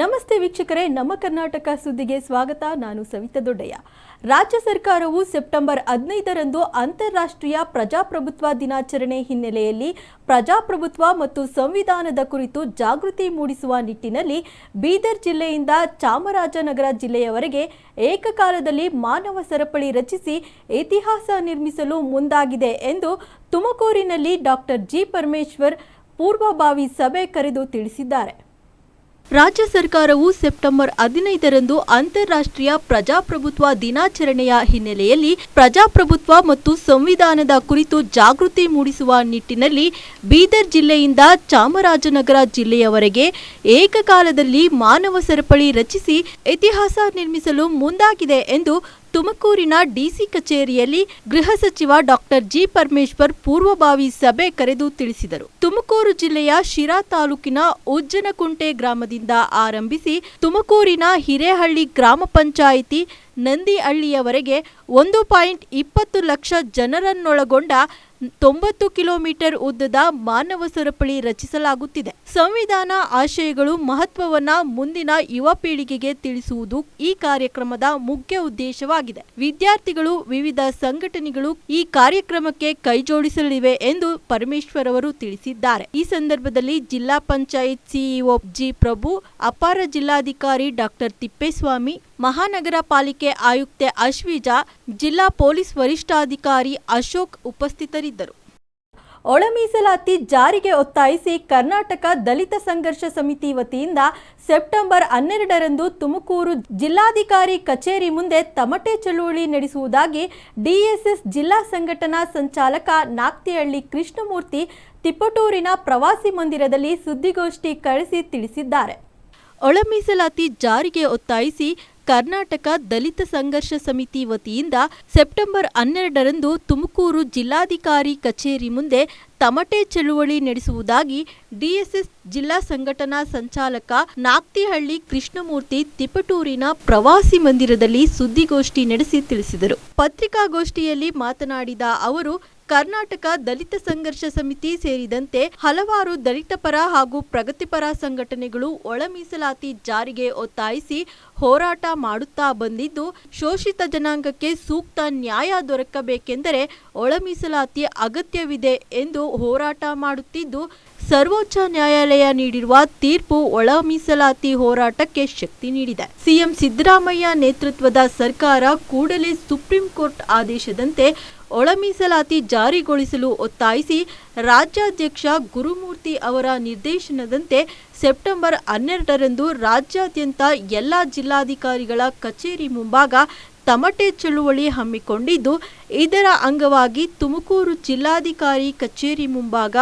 ನಮಸ್ತೆ ವೀಕ್ಷಕರೇ, ನಮ್ಮ ಕರ್ನಾಟಕ ಸುದ್ದಿಗೆ ಸ್ವಾಗತ. ನಾನು ಸವಿತಾ ದೊಡ್ಡಯ್ಯ. ರಾಜ್ಯ ಸರ್ಕಾರವು ಸೆಪ್ಟೆಂಬರ್ ಹದಿನೈದರಂದು ಅಂತಾರಾಷ್ಟ್ರೀಯ ಪ್ರಜಾಪ್ರಭುತ್ವ ದಿನಾಚರಣೆ ಹಿನ್ನೆಲೆಯಲ್ಲಿ ಪ್ರಜಾಪ್ರಭುತ್ವ ಮತ್ತು ಸಂವಿಧಾನದ ಕುರಿತು ಜಾಗೃತಿ ಮೂಡಿಸುವ ನಿಟ್ಟಿನಲ್ಲಿ ಬೀದರ್ ಜಿಲ್ಲೆಯಿಂದ ಚಾಮರಾಜನಗರ ಜಿಲ್ಲೆಯವರೆಗೆ ಏಕಕಾಲದಲ್ಲಿ ಮಾನವ ಸರಪಳಿ ರಚಿಸಿ ಇತಿಹಾಸ ನಿರ್ಮಿಸಲು ಮುಂದಾಗಿದೆ ಎಂದು ತುಮಕೂರಿನಲ್ಲಿ ಡಾಕ್ಟರ್ ಜಿ ಪರಮೇಶ್ವರ್ ಪೂರ್ವಭಾವಿ ಸಭೆ ಕರೆದು ತಿಳಿಸಿದ್ದಾರೆ. ರಾಜ್ಯ ಸರ್ಕಾರವು ಸೆಪ್ಟೆಂಬರ್ ಹದಿನೈದರಂದು ಅಂತಾರಾಷ್ಟ್ರೀಯ ಪ್ರಜಾಪ್ರಭುತ್ವ ದಿನಾಚರಣೆಯ ಹಿನ್ನೆಲೆಯಲ್ಲಿ ಪ್ರಜಾಪ್ರಭುತ್ವ ಮತ್ತು ಸಂವಿಧಾನದ ಕುರಿತು ಜಾಗೃತಿ ಮೂಡಿಸುವ ನಿಟ್ಟಿನಲ್ಲಿ ಬೀದರ್ ಜಿಲ್ಲೆಯಿಂದ ಚಾಮರಾಜನಗರ ಜಿಲ್ಲೆಯವರೆಗೆ ಏಕಕಾಲದಲ್ಲಿ ಮಾನವ ಸರಪಳಿ ರಚಿಸಿ ಇತಿಹಾಸ ನಿರ್ಮಿಸಲು ಮುಂದಾಗಿದೆ ಎಂದು ತುಮಕೂರಿನ ಡಿಸಿ ಕಚೇರಿಯಲ್ಲಿ ಗೃಹ ಸಚಿವ ಡಾಕ್ಟರ್ ಜಿ ಪರಮೇಶ್ವರ್ ಪೂರ್ವಭಾವಿ ಸಭೆ ಕರೆದು ತಿಳಿಸಿದರು. ತುಮಕೂರು ಜಿಲ್ಲೆಯ ಶಿರಾ ತಾಲೂಕಿನ ಉಜ್ಜನಕುಂಟೆ ಗ್ರಾಮದಿಂದ ಆರಂಭಿಸಿ ತುಮಕೂರಿನ ಹಿರೇಹಳ್ಳಿ ಗ್ರಾಮ ಪಂಚಾಯಿತಿ ನಂದಿಹಳ್ಳಿಯವರೆಗೆ ಒಂದು ಪಾಯಿಂಟ್ ಇಪ್ಪತ್ತು ಲಕ್ಷ ಜನರನ್ನೊಳಗೊಂಡ ತೊಂಬತ್ತು ಕಿಲೋಮೀಟರ್ ಉದ್ದದ ಮಾನವ ಸರಪಳಿ ರಚಿಸಲಾಗುತ್ತಿದೆ. ಸಂವಿಧಾನ ಆಶಯಗಳು ಮಹತ್ವವನ್ನ ಮುಂದಿನ ಯುವ ಪೀಳಿಗೆಗೆ ತಿಳಿಸುವುದು ಈ ಕಾರ್ಯಕ್ರಮದ ಮುಖ್ಯ ಉದ್ದೇಶವಾಗಿದೆ. ವಿದ್ಯಾರ್ಥಿಗಳು ವಿವಿಧ ಸಂಘಟನೆಗಳು ಈ ಕಾರ್ಯಕ್ರಮಕ್ಕೆ ಕೈಜೋಡಿಸಲಿವೆ ಎಂದು ಪರಮೇಶ್ವರ್ ಅವರು ತಿಳಿಸಿದ್ದಾರೆ. ಈ ಸಂದರ್ಭದಲ್ಲಿ ಜಿಲ್ಲಾ ಪಂಚಾಯತ್ ಸಿಇಒ ಜಿ ಪ್ರಭು, ಅಪಾರ ಜಿಲ್ಲಾಧಿಕಾರಿ ಡಾಕ್ಟರ್ ತಿಪ್ಪೇಸ್ವಾಮಿ, ಮಹಾನಗರ ಪಾಲಿಕೆ ಆಯುಕ್ತೆ ಅಶ್ವಿಜಾ, ಜಿಲ್ಲಾ ಪೊಲೀಸ್ ವರಿಷ್ಠಾಧಿಕಾರಿ ಅಶೋಕ್ ಉಪಸ್ಥಿತರಿದ್ದರು. ಒಳ ಮೀಸಲಾತಿ ಜಾರಿಗೆ ಒತ್ತಾಯಿಸಿ ಕರ್ನಾಟಕ ದಲಿತ ಸಂಘರ್ಷ ಸಮಿತಿ ವತಿಯಿಂದ ಸೆಪ್ಟೆಂಬರ್ ಹನ್ನೆರಡರಂದು ತುಮಕೂರು ಜಿಲ್ಲಾಧಿಕಾರಿ ಕಚೇರಿ ಮುಂದೆ ತಮಟೆ ಚಳುವಳಿ ನಡೆಸುವುದಾಗಿ ಡಿಎಸ್ಎಸ್ ಜಿಲ್ಲಾ ಸಂಘಟನಾ ಸಂಚಾಲಕ ನಾಕ್ತಿಹಳ್ಳಿ ಕೃಷ್ಣಮೂರ್ತಿ ತಿಪ್ಪಟೂರಿನ ಪ್ರವಾಸಿ ಮಂದಿರದಲ್ಲಿ ಸುದ್ದಿಗೋಷ್ಠಿ ಕಳಿಸಿ ತಿಳಿಸಿದ್ದಾರೆ. ಒಳ ಮೀಸಲಾತಿ ಜಾರಿಗೆ ಒತ್ತಾಯಿಸಿ ಕರ್ನಾಟಕ ದಲಿತ ಸಂಘರ್ಷ ಸಮಿತಿ ವತಿಯಿಂದ ಸೆಪ್ಟೆಂಬರ್ ಹನ್ನೆರಡರಂದು ತುಮಕೂರು ಜಿಲ್ಲಾಧಿಕಾರಿ ಕಚೇರಿ ಮುಂದೆ ತಮಟೆ ಚಳುವಳಿ ನಡೆಸುವುದಾಗಿ ಡಿಎಸ್ಎಸ್ ಜಿಲ್ಲಾ ಸಂಘಟನಾ ಸಂಚಾಲಕ ನಾಕ್ತಿಹಳ್ಳಿ ಕೃಷ್ಣಮೂರ್ತಿ ತಿಪಟೂರಿನ ಪ್ರವಾಸಿ ಮಂದಿರದಲ್ಲಿ ಸುದ್ದಿಗೋಷ್ಠಿ ನಡೆಸಿ ತಿಳಿಸಿದರು. ಪತ್ರಿಕಾಗೋಷ್ಠಿಯಲ್ಲಿ ಮಾತನಾಡಿದ ಅವರು ಕರ್ನಾಟಕ ದಲಿತ ಸಂಘರ್ಷ ಸಮಿತಿ ಸೇರಿದಂತೆ ಹಲವಾರು ದಲಿತ ಪರ ಹಾಗೂ ಪ್ರಗತಿಪರ ಸಂಘಟನೆಗಳು ಒಳ ಮೀಸಲಾತಿ ಜಾರಿಗೆ ಒತ್ತಾಯಿಸಿ ಹೋರಾಟ ಮಾಡುತ್ತಾ ಬಂದಿದ್ದು, ಶೋಷಿತ ಜನಾಂಗಕ್ಕೆ ಸೂಕ್ತ ನ್ಯಾಯ ದೊರಕಬೇಕೆಂದರೆ ಒಳ ಮೀಸಲಾತಿ ಅಗತ್ಯವಿದೆ ಎಂದು ಹೋರಾಟ ಮಾಡುತ್ತಿದ್ದು, ಸರ್ವೋಚ್ಚ ನ್ಯಾಯಾಲಯ ನೀಡಿರುವ ತೀರ್ಪು ಒಳ ಮೀಸಲಾತಿ ಹೋರಾಟಕ್ಕೆ ಶಕ್ತಿ ನೀಡಿದೆ. ಸಿಎಂ ಸಿದ್ದರಾಮಯ್ಯ ನೇತೃತ್ವದ ಸರ್ಕಾರ ಕೂಡಲೇ ಸುಪ್ರೀಂ ಕೋರ್ಟ್ ಆದೇಶದಂತೆ ಒಳ ಮೀಸಲಾತಿ ಜಾರಿಗೊಳಿಸಲು ಒತ್ತಾಯಿಸಿ ರಾಜ್ಯಾಧ್ಯಕ್ಷ ಗುರುಮೂರ್ತಿ ಅವರ ನಿರ್ದೇಶನದಂತೆ ಸೆಪ್ಟೆಂಬರ್ ಹನ್ನೆರಡರಂದು ರಾಜ್ಯಾದ್ಯಂತ ಎಲ್ಲ ಜಿಲ್ಲಾಧಿಕಾರಿಗಳ ಕಚೇರಿ ಮುಂಭಾಗ ತಮಟೆ ಚಳುವಳಿ ಹಮ್ಮಿಕೊಂಡಿದ್ದು, ಇದರ ಅಂಗವಾಗಿ ತುಮಕೂರು ಜಿಲ್ಲಾಧಿಕಾರಿ ಕಚೇರಿ ಮುಂಭಾಗ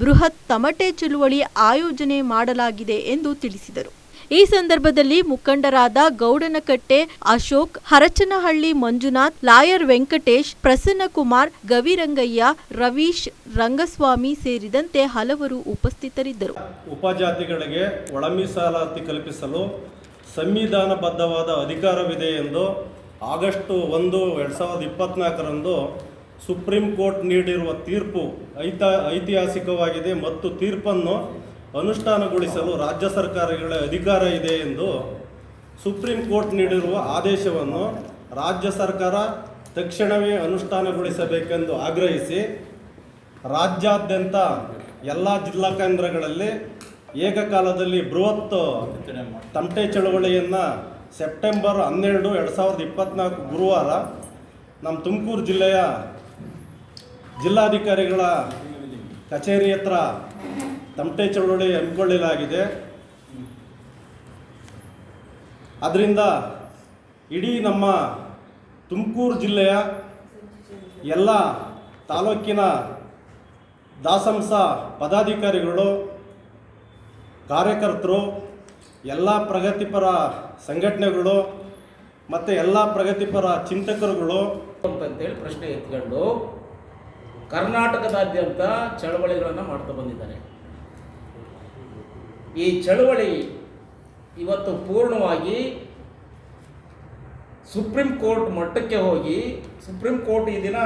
ಬೃಹತ್ ತಮಟೆ ಚಳುವಳಿ ಆಯೋಜನೆ ಮಾಡಲಾಗಿದೆ ಎಂದು ತಿಳಿಸಿದರು. ಈ ಸಂದರ್ಭದಲ್ಲಿ ಮುಖಂಡರಾದ ಗೌಡನಕಟ್ಟೆ ಅಶೋಕ್, ಹರಚನಹಳ್ಳಿ ಮಂಜುನಾಥ್, ಲಾಯರ್ ವೆಂಕಟೇಶ್, ಪ್ರಸನ್ನಕುಮಾರ್, ಗವಿರಂಗಯ್ಯ, ರವೀಶ್, ರಂಗಸ್ವಾಮಿ ಸೇರಿದಂತೆ ಹಲವರು ಉಪಸ್ಥಿತರಿದ್ದರು. ಉಪಜಾತಿಗಳಿಗೆ ಒಳ ಮೀಸಲಾತಿ ಕಲ್ಪಿಸಲು ಸಂವಿಧಾನಬದ್ಧವಾದ ಅಧಿಕಾರವಿದೆ ಎಂದು ಆಗಸ್ಟ್ ಒಂದು, ಎರಡು ಸಾವಿರದ ಇಪ್ಪತ್ನಾಲ್ಕರಂದು ಸುಪ್ರೀಂ ಕೋರ್ಟ್ ನೀಡಿರುವ ತೀರ್ಪು ಐತ, ಐತಿಹಾಸಿಕವಾಗಿದೆ ಮತ್ತು ತೀರ್ಪನ್ನು ಅನುಷ್ಠಾನಗೊಳಿಸಲು ರಾಜ್ಯ ಸರ್ಕಾರಗಳ ಅಧಿಕಾರ ಇದೆ ಎಂದು ಸುಪ್ರೀಂ ಕೋರ್ಟ್ ನೀಡಿರುವ ಆದೇಶವನ್ನು ರಾಜ್ಯ ಸರ್ಕಾರ ತಕ್ಷಣವೇ ಅನುಷ್ಠಾನಗೊಳಿಸಬೇಕೆಂದು ಆಗ್ರಹಿಸಿ ರಾಜ್ಯಾದ್ಯಂತ ಎಲ್ಲ ಜಿಲ್ಲಾ ಕೇಂದ್ರಗಳಲ್ಲಿ ಏಕಕಾಲದಲ್ಲಿ ಬೃಹತ್ ತಮಟೆ ಚಳವಳಿಯನ್ನು ಸೆಪ್ಟೆಂಬರ್ ಹನ್ನೆರಡು ಎರಡು ಸಾವಿರದ ಇಪ್ಪತ್ತ್ನಾಲ್ಕು ಗುರುವಾರ ನಮ್ಮ ತುಮಕೂರು ಜಿಲ್ಲೆಯ ಜಿಲ್ಲಾಧಿಕಾರಿಗಳ ಕಚೇರಿ ಹತ್ರ ತಮಟೆ ಚಳವಳಿ ಹಮ್ಮಿಕೊಳ್ಳಲಾಗಿದೆ ಅದರಿಂದ ಇಡೀ ನಮ್ಮ ತುಮಕೂರು ಜಿಲ್ಲೆಯ ಎಲ್ಲ ತಾಲೂಕಿನ ದಾಸಂಸ ಪದಾಧಿಕಾರಿಗಳು, ಕಾರ್ಯಕರ್ತರು, ಎಲ್ಲ ಪ್ರಗತಿಪರ ಸಂಘಟನೆಗಳು ಮತ್ತು ಎಲ್ಲ ಪ್ರಗತಿಪರ ಚಿಂತಕರುಗಳು ಅಂತೇಳಿ ಪ್ರಶ್ನೆ ಎತ್ಕೊಂಡು ಕರ್ನಾಟಕದಾದ್ಯಂತ ಚಳವಳಿಗಳನ್ನು ಮಾಡ್ತಾ ಬಂದಿದ್ದಾರೆ. ಈ ಚಳವಳಿ ಇವತ್ತು ಪೂರ್ಣವಾಗಿ ಸುಪ್ರೀಂ ಕೋರ್ಟ್ ಮಟ್ಟಕ್ಕೆ ಹೋಗಿ, ಸುಪ್ರೀಂ ಕೋರ್ಟ್ ಈ ದಿನ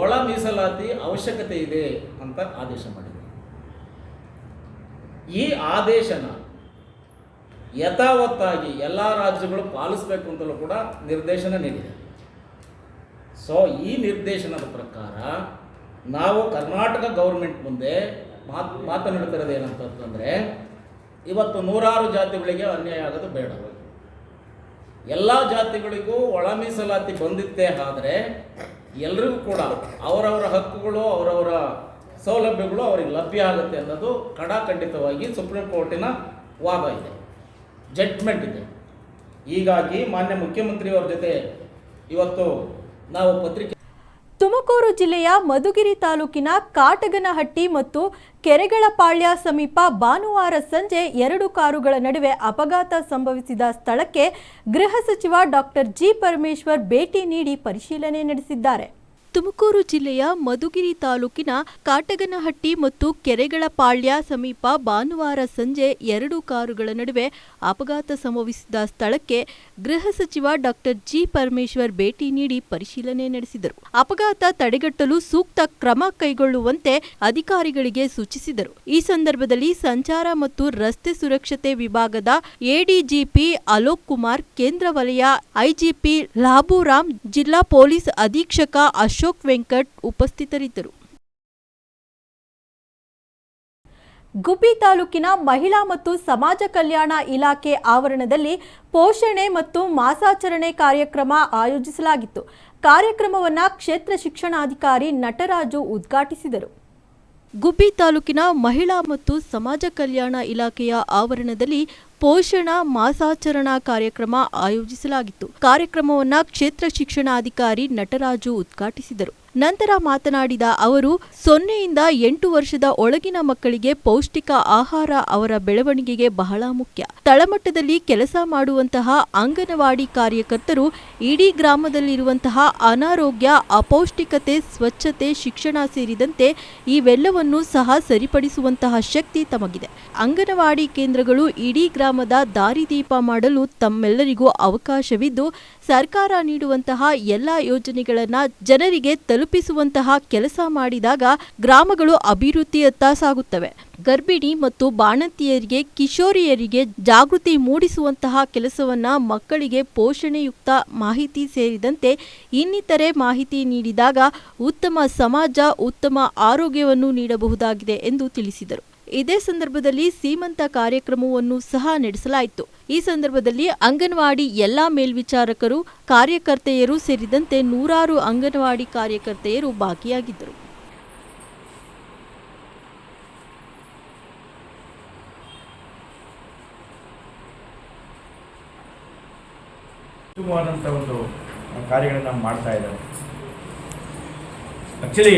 ಒಳ ಮೀಸಲಾತಿ ಅವಶ್ಯಕತೆ ಇದೆ ಅಂತ ಆದೇಶ ಮಾಡಿದೆ ಈ ಆದೇಶನ ಯಥಾವತ್ತಾಗಿ ಎಲ್ಲ ರಾಜ್ಯಗಳು ಪಾಲಿಸಬೇಕು ಅಂತಲೂ ಕೂಡ ನಿರ್ದೇಶನ ನೀಡಿದೆ. ಸೊ ಈ ನಿರ್ದೇಶನದ ಪ್ರಕಾರ ನಾವು ಕರ್ನಾಟಕ ಗೌರ್ಮೆಂಟ್ ಮುಂದೆ ಮಾತು ಮಾತನಾಡ್ತಿರೋದು ಏನಂತಂತಂದರೆ ಇವತ್ತು ನೂರಾರು ಜಾತಿಗಳಿಗೆ ಅನ್ಯಾಯ ಆಗೋದು ಬೇಡ. ಎಲ್ಲ ಜಾತಿಗಳಿಗೂ ಒಳ ಮೀಸಲಾತಿ ಬಂದಿದ್ದೇ ಆದರೆ, ಎಲ್ರಿಗೂ ಕೂಡ ಅವರವರ ಹಕ್ಕುಗಳು, ಅವರವರ ಸೌಲಭ್ಯಗಳು ಅವರಿಗೆ ಲಭ್ಯ ಆಗುತ್ತೆ ಅನ್ನೋದು ಕಡಾಖಂಡಿತವಾಗಿ ಸುಪ್ರೀಂ ಕೋರ್ಟಿನ ವಾದ ಇದೆ. ಜಡ್ಜ್ಮೆಂಟ್ ಇದೆ. ಹೀಗಾಗಿ ಮಾನ್ಯ ಮುಖ್ಯಮಂತ್ರಿಯವರ ಜೊತೆ ಇವತ್ತು ನಾವು ಪತ್ರಿಕೆ ತುಮಕೂರು ಜಿಲ್ಲೆಯ ಮಧುಗಿರಿ ತಾಲೂಕಿನ ಕಾಟಗನಹಟ್ಟಿ ಮತ್ತು ಕೆರೆಗಳಪಾಳ್ಯ ಸಮೀಪ ಭಾನುವಾರ ಸಂಜೆ ಎರಡು ಕಾರುಗಳ ನಡುವೆ ಅಪಘಾತ ಸಂಭವಿಸಿದ ಸ್ಥಳಕ್ಕೆ ಗೃಹ ಸಚಿವ ಡಾಕ್ಟರ್ ಜಿ ಪರಮೇಶ್ವರ್ ಭೇಟಿ ನೀಡಿ ಪರಿಶೀಲನೆ ನಡೆಸಿದ್ದಾರೆ. ತುಮಕೂರು ಜಿಲ್ಲೆಯ ಮಧುಗಿರಿ ತಾಲೂಕಿನ ಕಾಟಗನಹಟ್ಟಿ ಮತ್ತು ಕೆರೆಗಳ ಪಾಳ್ಯ ಸಮೀಪ ಭಾನುವಾರ ಸಂಜೆ ಎರಡು ಕಾರುಗಳ ನಡುವೆ ಅಪಘಾತ ಸಂಭವಿಸಿದ ಸ್ಥಳಕ್ಕೆ ಗೃಹ ಸಚಿವ ಡಾಕ್ಟರ್ ಜಿ ಪರಮೇಶ್ವರ್ ಭೇಟಿ ನೀಡಿ ಪರಿಶೀಲನೆ ನಡೆಸಿದರು. ಅಪಘಾತ ತಡೆಗಟ್ಟಲು ಸೂಕ್ತ ಕ್ರಮ ಕೈಗೊಳ್ಳುವಂತೆ ಅಧಿಕಾರಿಗಳಿಗೆ ಸೂಚಿಸಿದರು. ಈ ಸಂದರ್ಭದಲ್ಲಿ ಸಂಚಾರ ಮತ್ತು ರಸ್ತೆ ಸುರಕ್ಷತೆ ವಿಭಾಗದ ಎಡಿಜಿಪಿ ಅಲೋಕ್ ಕುಮಾರ್, ಕೇಂದ್ರ ವಲಯ ಐಜಿಪಿ ಲಾಬುರಾಮ್, ಜಿಲ್ಲಾ ಪೊಲೀಸ್ ಅಧೀಕ್ಷಕ ಅಶೋಕ್ ವೆಂಕಟ್ ಉಪಸ್ಥಿತರಿದ್ದರು. ಗುಬ್ಬಿ ತಾಲೂಕಿನ ಮಹಿಳಾ ಮತ್ತು ಸಮಾಜ ಕಲ್ಯಾಣ ಇಲಾಖೆ ಆವರಣದಲ್ಲಿ ಪೋಷಣೆ ಮತ್ತು ಮಾಸಾಚರಣೆ ಕಾರ್ಯಕ್ರಮ ಆಯೋಜಿಸಲಾಗಿತ್ತು. ಕಾರ್ಯಕ್ರಮವನ್ನು ಕ್ಷೇತ್ರ ಶಿಕ್ಷಣಾಧಿಕಾರಿ ನಟರಾಜು ಉದ್ಘಾಟಿಸಿದರು. ಗುಬ್ಬಿ ತಾಲೂಕಿನ ಮಹಿಳಾ ಮತ್ತು ಸಮಾಜ ಕಲ್ಯಾಣ ಇಲಾಖೆಯ ಆವರಣದಲ್ಲಿ ಪೋಷಣ ಮಾಸಾಚರಣಾ ಕಾರ್ಯಕ್ರಮ ಆಯೋಜಿಸಲಾಗಿತ್ತು. ಕಾರ್ಯಕ್ರಮವನ್ನು ಕ್ಷೇತ್ರ ಶಿಕ್ಷಣಾಧಿಕಾರಿ ನಟರಾಜು ಉದ್ಘಾಟಿಸಿದರು. ನಂತರ ಮಾತನಾಡಿದ ಅವರು, ಸೊನ್ನೆಯಿಂದ ಎಂಟು ವರ್ಷದ ಒಳಗಿನ ಮಕ್ಕಳಿಗೆ ಪೌಷ್ಟಿಕ ಆಹಾರ ಅವರ ಬೆಳವಣಿಗೆಗೆ ಬಹಳ ಮುಖ್ಯ. ತಳಮಟ್ಟದಲ್ಲಿ ಕೆಲಸ ಮಾಡುವಂತಹ ಅಂಗನವಾಡಿ ಕಾರ್ಯಕರ್ತರು ಇಡೀ ಗ್ರಾಮದಲ್ಲಿರುವಂತಹ ಅನಾರೋಗ್ಯ, ಅಪೌಷ್ಟಿಕತೆ, ಸ್ವಚ್ಛತೆ, ಶಿಕ್ಷಣ ಸೇರಿದಂತೆ ಇವೆಲ್ಲವನ್ನೂ ಸಹ ಸರಿಪಡಿಸುವಂತಹ ಶಕ್ತಿ ತಮಗಿದೆ. ಅಂಗನವಾಡಿ ಕೇಂದ್ರಗಳು ಇಡೀ ಗ್ರಾಮದ ದಾರಿದೀಪ ಮಾಡಲು ತಮ್ಮೆಲ್ಲರಿಗೂ ಅವಕಾಶವಿದ್ದು, ಸರ್ಕಾರ ನೀಡುವಂತಹ ಎಲ್ಲ ಯೋಜನೆಗಳನ್ನು ಜನರಿಗೆ ತಲುಪಿಸುವಂತಹ ಕೆಲಸ ಮಾಡಿದಾಗ ಗ್ರಾಮಗಳು ಅಭಿವೃದ್ಧಿಯತ್ತ ಸಾಗುತ್ತವೆ. ಗರ್ಭಿಣಿ ಮತ್ತು ಬಾಣಂತಿಯರಿಗೆ, ಕಿಶೋರಿಯರಿಗೆ ಜಾಗೃತಿ ಮೂಡಿಸುವಂತಹ ಕೆಲಸವನ್ನ ಮಕ್ಕಳಿಗೆ ಪೋಷಣೆಯುಕ್ತ ಮಾಹಿತಿ ಸೇರಿದಂತೆ ಇನ್ನಿತರೆ ಮಾಹಿತಿ ನೀಡಿದಾಗ ಉತ್ತಮ ಸಮಾಜ, ಉತ್ತಮ ಆರೋಗ್ಯವನ್ನು ನೀಡಬಹುದಾಗಿದೆ ಎಂದು ತಿಳಿಸಿದರು. ಇದೇ ಸಂದರ್ಭದಲ್ಲಿ ಸೀಮಂತ ಕಾರ್ಯಕ್ರಮವನ್ನು ಸಹ ನಡೆಸಲಾಯಿತು. ಈ ಸಂದರ್ಭದಲ್ಲಿ ಅಂಗನವಾಡಿ ಎಲ್ಲಾ ಮೇಲ್ವಿಚಾರಕರು, ಕಾರ್ಯಕರ್ತೆಯರು ಸೇರಿದಂತೆ ನೂರಾರು ಅಂಗನವಾಡಿ ಕಾರ್ಯಕರ್ತೆಯರು ಭಾಗಿಯಾಗಿದ್ದರು. ಕಾರ್ಯಗಳನ್ನು ಮಾಡ್ತಾ ಇದ್ದಾರೆ. ಆ್ಯಕ್ಚುಲಿ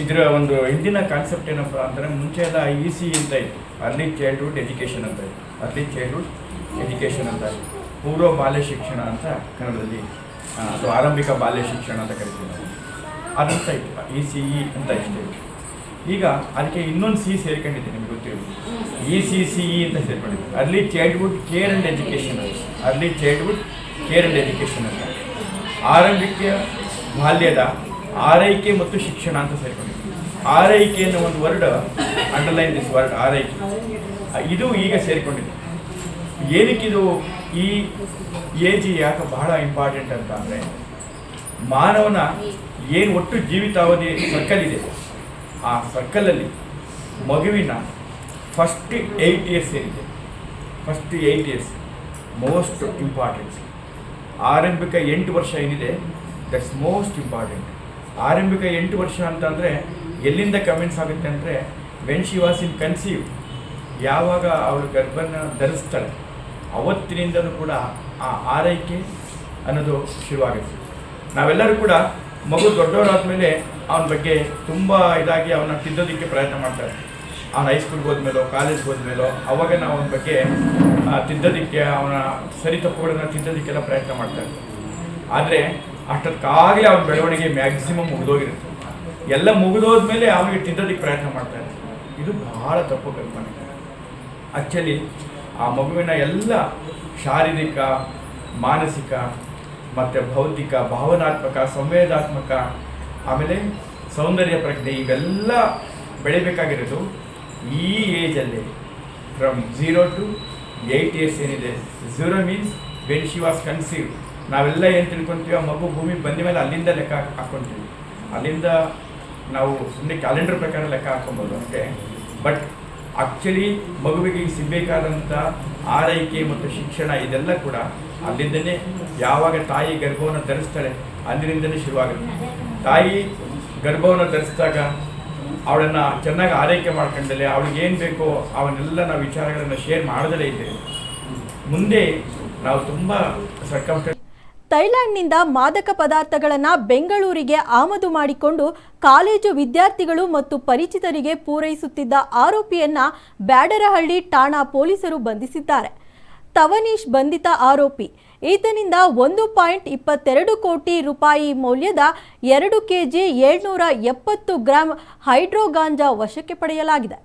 ಇದರ ಒಂದು ಹಿಂದಿನ ಕಾನ್ಸೆಪ್ಟ್ ಏನಪ್ಪ ಅಂದರೆ ಮುಂಚೆ ಎಲ್ಲ ಇ ಸಿ ಅಂತ ಇತ್ತು. ಅರ್ಲಿ ಚೈಲ್ಡ್ಹುಡ್ ಎಜುಕೇಷನ್ ಅಂತ ಇತ್ತು. ಅರ್ಲಿ ಚೈಲ್ಡ್ಹುಡ್ ಎಜುಕೇಷನ್ ಅಂತ ಪೂರ್ವ ಬಾಲ್ಯ ಶಿಕ್ಷಣ ಅಂತ ಕನ್ನಡದಲ್ಲಿ ಅಥವಾ ಆರಂಭಿಕ ಬಾಲ್ಯ ಶಿಕ್ಷಣ ಅಂತ ಕರಿತೀವಿ ನಾವು. ಅದಂತ ಇತ್ತು. ಇ ಸಿ ಇ ಅಂತ ಇಷ್ಟೇ. ಈಗ ಅದಕ್ಕೆ ಇನ್ನೊಂದು ಸಿ ಸೇರ್ಕೊಂಡಿದೆ ನಿಮ್ಗೆ ಗೊತ್ತಿರೋದು. ಇ ಸಿ ಸಿ ಇ ಅಂತ ಸೇರ್ಕೊಂಡಿದೆ early childhood care and education ಅಂತ early childhood care and education ಅಂತ. ಆರಂಭಿಕ ಬಾಲ್ಯದ ಆರೈಕೆ ಮತ್ತು ಶಿಕ್ಷಣ ಅಂತ ಸೇರ್ಕೊಂಡು ಆರೈಕೆ ಅನ್ನೋ ಒಂದು ವರ್ಡ್ ಅಂಡರ್ಲೈನ್ ದಿಸ್ ವರ್ಡ್ ಆರೈಕೆ. ಇದು ಈಗ ಸೇರಿಕೊಂಡಿದೆ. ಏನಕ್ಕಿದು ಈ ಏಜ್ ಯಾಕೆ ಬಹಳ ಇಂಪಾರ್ಟೆಂಟ್ ಅಂತ ಅಂದರೆ, ಮಾನವನ ಏನು ಒಟ್ಟು ಜೀವಿತಾವಧಿ ಸರ್ಕಲ್ ಇದೆ, ಆ ಸರ್ಕಲಲ್ಲಿ ಮಗುವಿನ ಫಸ್ಟ್ ಏಯ್ಟ್ ಇಯರ್ಸ್ ಏನಿದೆ. First eight years most important ಆರಂಭಿಕ ಎಂಟು ವರ್ಷ ಏನಿದೆ ದಟ್ಸ್ ಮೋಸ್ಟ್ ಇಂಪಾರ್ಟೆಂಟ್ ಆರಂಭಿಕ ಎಂಟು ವರ್ಷ ಅಂತಂದರೆ ಎಲ್ಲಿಂದ ಕಮೆಂಟ್ಸ್ ಆಗುತ್ತೆ ಅಂದರೆ when she was in conceive ಯಾವಾಗ ಅವಳು ಗರ್ಭನ ಧರಿಸ್ತಾಳೆ, ಅವತ್ತಿನಿಂದಲೂ ಕೂಡ ಆ ಆರೈಕೆ ಅನ್ನೋದು ಶುರುವಾಗುತ್ತೆ. ನಾವೆಲ್ಲರೂ ಕೂಡ ಮಗು ದೊಡ್ಡವರಾದ್ಮೇಲೆ ಅವನ ಬಗ್ಗೆ ತುಂಬ ಇದಾಗಿ ಅವನ ತಿದ್ದೋದಕ್ಕೆ ಪ್ರಯತ್ನ ಮಾಡ್ತಾರೆ ಅವನ ಹೈಸ್ಕೂಲ್ಗೆ ಹೋದ್ಮೇಲೋ ಕಾಲೇಜ್ಗೆ ಹೋದ್ಮೇಲೋ ಅವಾಗ ನಾವು ಅವನ ಬಗ್ಗೆ ತಿದ್ದೋದಕ್ಕೆ, ಅವನ ಸರಿ ತಪ್ಪುಗಳನ್ನ ತಿದ್ದೋದಕ್ಕೆಲ್ಲ ಪ್ರಯತ್ನ ಮಾಡ್ತಾರೆ ಆದರೆ ಅಷ್ಟೊತ್ತಾಗಲೇ ಅವನ ಬೆಳವಣಿಗೆ ಮ್ಯಾಕ್ಸಿಮಮ್ ಮುಗಿದೋಗಿರುತ್ತೆ. ಎಲ್ಲ ಮುಗಿದೋದ್ಮೇಲೆ ಅವನಿಗೆ ತಿದ್ದೋದಕ್ಕೆ ಪ್ರಯತ್ನ ಮಾಡ್ತಾರೆ ಇದು ಬಹಳ ತಪ್ಪು ಕಲ್ಪನೆ. ಆ್ಯಕ್ಚುಲಿ ಆ ಮಗುವಿನ ಎಲ್ಲ ಶಾರೀರಿಕ, ಮಾನಸಿಕ ಮತ್ತು ಭೌತಿಕ, ಭಾವನಾತ್ಮಕ, ಸಂವೇದಾತ್ಮಕ, ಆಮೇಲೆ ಸೌಂದರ್ಯ ಪ್ರಜ್ಞೆ ಇವೆಲ್ಲ ಬೆಳಿಬೇಕಾಗಿರೋದು ಈ ಏಜಲ್ಲಿ from zero to eight years ಏನಿದೆ? Zero means when she was conceive ನಾವೆಲ್ಲ ಏನು ತಿಳ್ಕೊತೀವಿ ಆ ಮಗು ಭೂಮಿ ಬಂದ ಮೇಲೆ ಅಲ್ಲಿಂದ ಲೆಕ್ಕ ಹಾಕ್ಕೊತೀವಿ ಅಲ್ಲಿಂದ ನಾವು ಸುಮ್ಮನೆ ಕ್ಯಾಲೆಂಡರ್ ಪ್ರಕಾರ ಲೆಕ್ಕ ಹಾಕ್ಕೊಬೋದು ಅಷ್ಟೇ ಬಟ್ ಆ್ಯಕ್ಚುಲಿ ಮಗುವಿಗೆ ಸಿಗಬೇಕಾದಂಥ ಆರೈಕೆ ಮತ್ತು ಶಿಕ್ಷಣ ಇದೆಲ್ಲ ಕೂಡ ಅಲ್ಲಿಂದನೇ ಯಾವಾಗ ತಾಯಿ ಗರ್ಭವನ್ನು ಧರಿಸ್ತಾಳೆ ಅಲ್ಲಿಂದನೇ ಶುರುವಾಗುತ್ತೆ. ತಾಯಿ ಗರ್ಭವನ್ನು ಧರಿಸಿದಾಗ ಅವಳನ್ನು ಚೆನ್ನಾಗಿ ಆರೈಕೆ ಮಾಡ್ಕೊಂಡಲೆ, ಅವಳಿಗೆ ಏನು ಬೇಕೋ ಅವನ್ನೆಲ್ಲ ನಾವು ವಿಚಾರಗಳನ್ನು ಶೇರ್ ಮಾಡದಲೇ ಇದ್ದೇವೆ. ಮುಂದೆ ನಾವು ತುಂಬ ಸರ್ಕಮ್ಸ್ಟೆನ್ಸ್ ಥೈಲ್ಯಾಂಡ್ನಿಂದ ಮಾದಕ ಪದಾರ್ಥಗಳನ್ನು ಬೆಂಗಳೂರಿಗೆ ಆಮದು ಮಾಡಿಕೊಂಡು ಕಾಲೇಜು ವಿದ್ಯಾರ್ಥಿಗಳು ಮತ್ತು ಪರಿಚಿತರಿಗೆ ಪೂರೈಸುತ್ತಿದ್ದ ಆರೋಪಿಯನ್ನ ಬ್ಯಾಡರಹಳ್ಳಿ ಠಾಣಾ ಪೊಲೀಸರು ಬಂಧಿಸಿದ್ದಾರೆ. ತವನೀಶ್ ಬಂಧಿತ ಆರೋಪಿ, ಈತನಿಂದ ಒಂದು ಪಾಯಿಂಟ್ ಇಪ್ಪತ್ತೆರಡು ಕೋಟಿ ರೂಪಾಯಿ ಮೌಲ್ಯದ ಎರಡು ಕೆಜಿ ಏಳ್ನೂರ ಎಪ್ಪತ್ತು ಗ್ರಾಂ ಹೈಡ್ರೋಗಾಂಜಾ ವಶಕ್ಕೆ ಪಡೆಯಲಾಗಿದೆ.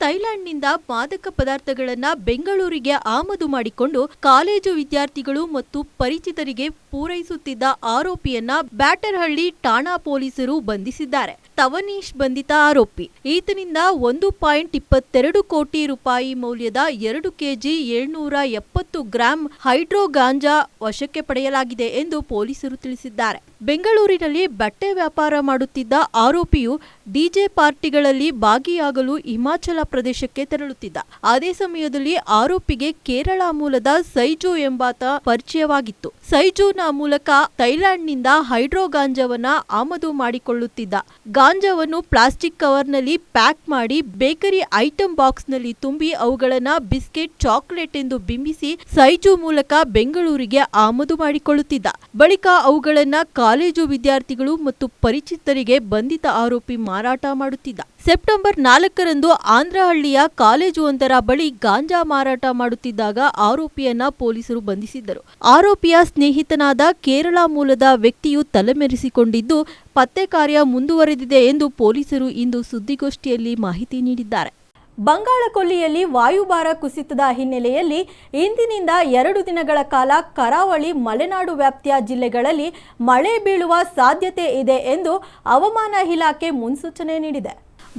ಥೈಲ್ಯಾಂಡ್ನಿಂದ ಮಾದಕ ಪದಾರ್ಥಗಳನ್ನು ಬೆಂಗಳೂರಿಗೆ ಆಮದು ಮಾಡಿಕೊಂಡು ಕಾಲೇಜು ವಿದ್ಯಾರ್ಥಿಗಳು ಮತ್ತು ಪರಿಚಿತರಿಗೆ ಪೂರೈಸುತ್ತಿದ್ದ ಆರೋಪಿಯನ್ನ ಬ್ಯಾಟರ್ಹಳ್ಳಿ ಠಾಣಾ ಪೊಲೀಸರು ಬಂಧಿಸಿದ್ದಾರೆ. ತವನೀಶ್ ಬಂಧಿತ ಆರೋಪಿ. ಈತನಿಂದ ಒಂದು ಪಾಯಿಂಟ್ ಇಪ್ಪತ್ತೆರಡು ಕೋಟಿ ರೂಪಾಯಿ ಮೌಲ್ಯದ ಎರಡು ಕೆಜಿ ಏಳ್ನೂರ ಎಪ್ಪತ್ತು ಗ್ರಾಂ ಹೈಡ್ರೋ ಗಾಂಜಾ ವಶಕ್ಕೆ ಪಡೆಯಲಾಗಿದೆ ಎಂದು ಪೊಲೀಸರು ತಿಳಿಸಿದ್ದಾರೆ. ಬೆಂಗಳೂರಿನಲ್ಲಿ ಬಟ್ಟೆ ವ್ಯಾಪಾರ ಮಾಡುತ್ತಿದ್ದ ಆರೋಪಿಯು ಡಿಜೆ ಪಾರ್ಟಿಗಳಲ್ಲಿ ಭಾಗಿಯಾಗಲು ಹಿಮಾಚಲ ಪ್ರದೇಶಕ್ಕೆ ತೆರಳುತ್ತಿದ್ದ. ಅದೇ ಸಮಯದಲ್ಲಿ ಆರೋಪಿಗೆ ಕೇರಳ ಮೂಲದ ಸೈಜು ಎಂಬಾತ ಪರಿಚಯವಾಗಿತ್ತು. ಸೈಜುನ ಮೂಲಕ ಥೈಲ್ಯಾಂಡ್ನಿಂದ ಹೈಡ್ರೋ ಗಾಂಜಾವನ್ನ ಆಮದು ಮಾಡಿಕೊಳ್ಳುತ್ತಿದ್ದ. ಗಾಂಜಾವನ್ನು ಪ್ಲಾಸ್ಟಿಕ್ ಕವರ್ನಲ್ಲಿ ಪ್ಯಾಕ್ ಮಾಡಿ ಬೇಕರಿ ಐಟಂ ಬಾಕ್ಸ್ನಲ್ಲಿ ತುಂಬಿ ಅವುಗಳನ್ನ ಬಿಸ್ಕೆಟ್, ಚಾಕ್ಲೇಟ್ ಎಂದು ಬಿಂಬಿಸಿ ಸೈಜು ಮೂಲಕ ಬೆಂಗಳೂರಿಗೆ ಆಮದು ಮಾಡಿಕೊಳ್ಳುತ್ತಿದ್ದ. ಬಳಿಕ ಅವುಗಳನ್ನ ಕಾಲೇಜು ವಿದ್ಯಾರ್ಥಿಗಳು ಮತ್ತು ಪರಿಚಿತರಿಗೆ ಬಂಧಿತ ಆರೋಪಿ ಮಾರಾಟ ಮಾಡುತ್ತಿದ್ದ. ಸೆಪ್ಟೆಂಬರ್ ನಾಲ್ಕರಂದು ಆಂಧ್ರಹಳ್ಳಿಯ ಕಾಲೇಜು ಒಂದರ ಬಳಿ ಗಾಂಜಾ ಮಾರಾಟ ಮಾಡುತ್ತಿದ್ದಾಗ ಆರೋಪಿಯನ್ನ ಪೊಲೀಸರು ಬಂಧಿಸಿದ್ದರು. ಆರೋಪಿಯ ಸ್ನೇಹಿತನಾದ ಕೇರಳ ಮೂಲದ ವ್ಯಕ್ತಿಯು ತಲೆಮೆರೆಸಿಕೊಂಡಿದ್ದು, ಪತ್ತೆ ಕಾರ್ಯ ಮುಂದುವರೆದಿದೆ ಎಂದು ಪೊಲೀಸರು ಇಂದು ಸುದ್ದಿಗೋಷ್ಠಿಯಲ್ಲಿ ಮಾಹಿತಿ ನೀಡಿದ್ದಾರೆ. ಬಂಗಾಳ ಕೊಲ್ಲಿಯಲ್ಲಿ ವಾಯುಭಾರ ಕುಸಿತದ ಹಿನ್ನೆಲೆಯಲ್ಲಿ ಇಂದಿನಿಂದ ಎರಡು ದಿನಗಳ ಕಾಲ ಕರಾವಳಿ ಮಲೆನಾಡು ವ್ಯಾಪ್ತಿಯ ಜಿಲ್ಲೆಗಳಲ್ಲಿ ಮಳೆ ಬೀಳುವ ಸಾಧ್ಯತೆ ಇದೆ ಎಂದು ಹವಾಮಾನ ಇಲಾಖೆ ಮುನ್ಸೂಚನೆ ನೀಡಿದೆ.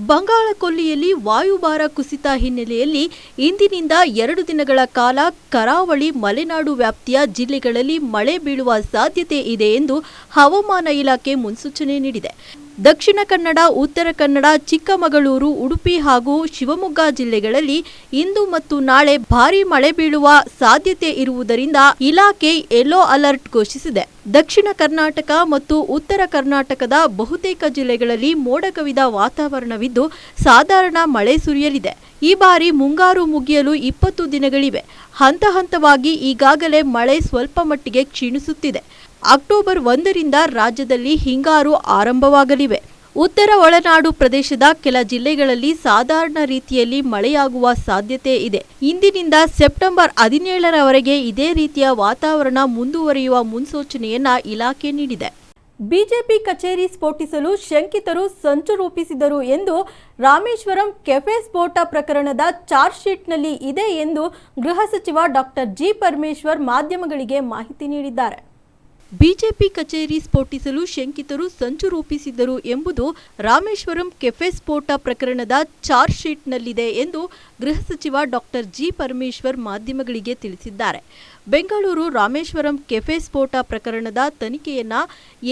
ಬಂಗಾಳ ಕೊಲ್ಲಿಯಲ್ಲಿ ವಾಯುಭಾರ ಕುಸಿತ ಹಿನ್ನೆಲೆಯಲ್ಲಿ ಇಂದಿನಿಂದ ಎರಡು ದಿನಗಳ ಕಾಲ ಕರಾವಳಿ ಮಲೆನಾಡು ವ್ಯಾಪ್ತಿಯ ಜಿಲ್ಲೆಗಳಲ್ಲಿ ಮಳೆ ಬೀಳುವ ಸಾಧ್ಯತೆ ಇದೆ ಎಂದು ಹವಾಮಾನ ಇಲಾಖೆ ಮುನ್ಸೂಚನೆ ನೀಡಿದೆ. ದಕ್ಷಿಣ ಕನ್ನಡ, ಉತ್ತರ ಕನ್ನಡ, ಚಿಕ್ಕಮಗಳೂರು, ಉಡುಪಿ ಹಾಗೂ ಶಿವಮೊಗ್ಗ ಜಿಲ್ಲೆಗಳಲ್ಲಿ ಇಂದು ಮತ್ತು ನಾಳೆ ಭಾರೀ ಮಳೆ ಬೀಳುವ ಸಾಧ್ಯತೆ ಇರುವುದರಿಂದ ಇಲಾಖೆ ಯೆಲ್ಲೋ ಅಲರ್ಟ್ ಘೋಷಿಸಿದೆ. ದಕ್ಷಿಣ ಕರ್ನಾಟಕ ಮತ್ತು ಉತ್ತರ ಕರ್ನಾಟಕದ ಬಹುತೇಕ ಜಿಲ್ಲೆಗಳಲ್ಲಿ ಮೋಡ ಕವಿದ ವಾತಾವರಣವಿದ್ದು ಸಾಧಾರಣ ಮಳೆ ಸುರಿಯಲಿದೆ. ಈ ಬಾರಿ ಮುಂಗಾರು ಮುಗಿಯಲು ಇಪ್ಪತ್ತು ದಿನಗಳಿವೆ. ಹಂತ ಹಂತವಾಗಿ ಈಗಾಗಲೇ ಮಳೆ ಸ್ವಲ್ಪ ಮಟ್ಟಿಗೆ ಕ್ಷೀಣಿಸುತ್ತಿದೆ. ಅಕ್ಟೋಬರ್ ಒಂದರಿಂದ ರಾಜ್ಯದಲ್ಲಿ ಹಿಂಗಾರು ಆರಂಭವಾಗಲಿವೆ. ಉತ್ತರ ಒಳನಾಡು ಪ್ರದೇಶದ ಕೆಲ ಜಿಲ್ಲೆಗಳಲ್ಲಿ ಸಾಧಾರಣ ರೀತಿಯಲ್ಲಿ ಮಳೆಯಾಗುವ ಸಾಧ್ಯತೆ ಇದೆ. ಇಂದಿನಿಂದ ಸೆಪ್ಟೆಂಬರ್ ಹದಿನೇಳರವರೆಗೆ ಇದೇ ರೀತಿಯ ವಾತಾವರಣ ಮುಂದುವರಿಯುವ ಮುನ್ಸೂಚನೆಯನ್ನ ಇಲಾಖೆ ನೀಡಿದೆ. ಬಿಜೆಪಿ ಕಚೇರಿ ಸ್ಫೋಟಿಸಲು ಶಂಕಿತರು ಸಂಚು ರೂಪಿಸಿದರು ಎಂದು ರಾಮೇಶ್ವರಂ ಕೆಫೆ ಸ್ಫೋಟ ಪ್ರಕರಣದ ಚಾರ್ಜ್ ಶೀಟ್ನಲ್ಲಿ ಇದೆ ಎಂದು ಗೃಹ ಸಚಿವ ಡಾಕ್ಟರ್ ಜಿ ಪರಮೇಶ್ವರ್ ಮಾಧ್ಯಮಗಳಿಗೆ ಮಾಹಿತಿ ನೀಡಿದ್ದಾರೆ. ಬಿಜೆಪಿ ಕಚೇರಿ ಸ್ಫೋಟಿಸಲು ಶಂಕಿತರು ಸಂಚು ರೂಪಿಸಿದ್ದರು ಎಂಬುದು ರಾಮೇಶ್ವರಂ ಕೆಫೆ ಸ್ಫೋಟ ಪ್ರಕರಣದ ಚಾರ್ಜ್ ಶೀಟ್ನಲ್ಲಿದೆ ಎಂದು ಗೃಹ ಸಚಿವ ಡಾಕ್ಟರ್ ಜಿ ಪರಮೇಶ್ವರ್ ಮಾಧ್ಯಮಗಳಿಗೆ ತಿಳಿಸಿದ್ದಾರೆ. ಬೆಂಗಳೂರು ರಾಮೇಶ್ವರಂ ಕೆಫೆ ಸ್ಫೋಟ ಪ್ರಕರಣದ ತನಿಖೆಯನ್ನ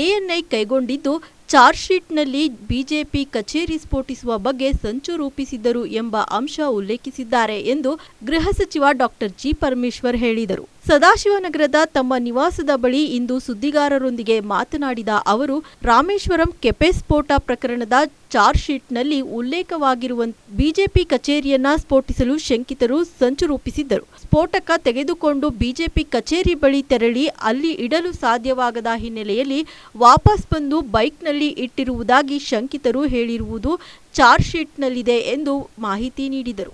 ಎಎನ್ಐ ಕೈಗೊಂಡಿದ್ದು, ಚಾರ್ಜ್ ಶೀಟ್ನಲ್ಲಿ ಬಿಜೆಪಿ ಕಚೇರಿ ಸ್ಫೋಟಿಸುವ ಬಗ್ಗೆ ಸಂಚು ರೂಪಿಸಿದ್ದರು ಎಂಬ ಅಂಶ ಉಲ್ಲೇಖಿಸಿದ್ದಾರೆ ಎಂದು ಗೃಹ ಸಚಿವ ಡಾಕ್ಟರ್ ಜಿ ಪರಮೇಶ್ವರ್ ಹೇಳಿದರು. ಸದಾಶಿವನಗರದ ತಮ್ಮ ನಿವಾಸದ ಬಳಿ ಇಂದು ಸುದ್ದಿಗಾರರೊಂದಿಗೆ ಮಾತನಾಡಿದ ಅವರು, ರಾಮೇಶ್ವರಂ ಕೆಪೆ ಸ್ಫೋಟ ಪ್ರಕರಣದ ಚಾರ್ಜ್ ಶೀಟ್ನಲ್ಲಿ ಉಲ್ಲೇಖವಾಗಿರುವ ಬಿಜೆಪಿ ಕಚೇರಿಯನ್ನ ಸ್ಫೋಟಿಸಲು ಶಂಕಿತರು ಸಂಚು ರೂಪಿಸಿದ್ದರು. ಸ್ಫೋಟಕ ತೆಗೆದುಕೊಂಡು ಬಿಜೆಪಿ ಕಚೇರಿ ಬಳಿ ತೆರಳಿ ಅಲ್ಲಿ ಇಡಲು ಸಾಧ್ಯವಾಗದ ಹಿನ್ನೆಲೆಯಲ್ಲಿ ವಾಪಸ್ ಬಂದು ಬೈಕ್ನಲ್ಲಿ ಇಟ್ಟಿರುವುದಾಗಿ ಶಂಕಿತರು ಹೇಳಿರುವುದು ಚಾರ್ಜ್ ಶೀಟ್ನಲ್ಲಿದೆ ಎಂದು ಮಾಹಿತಿ ನೀಡಿದರು.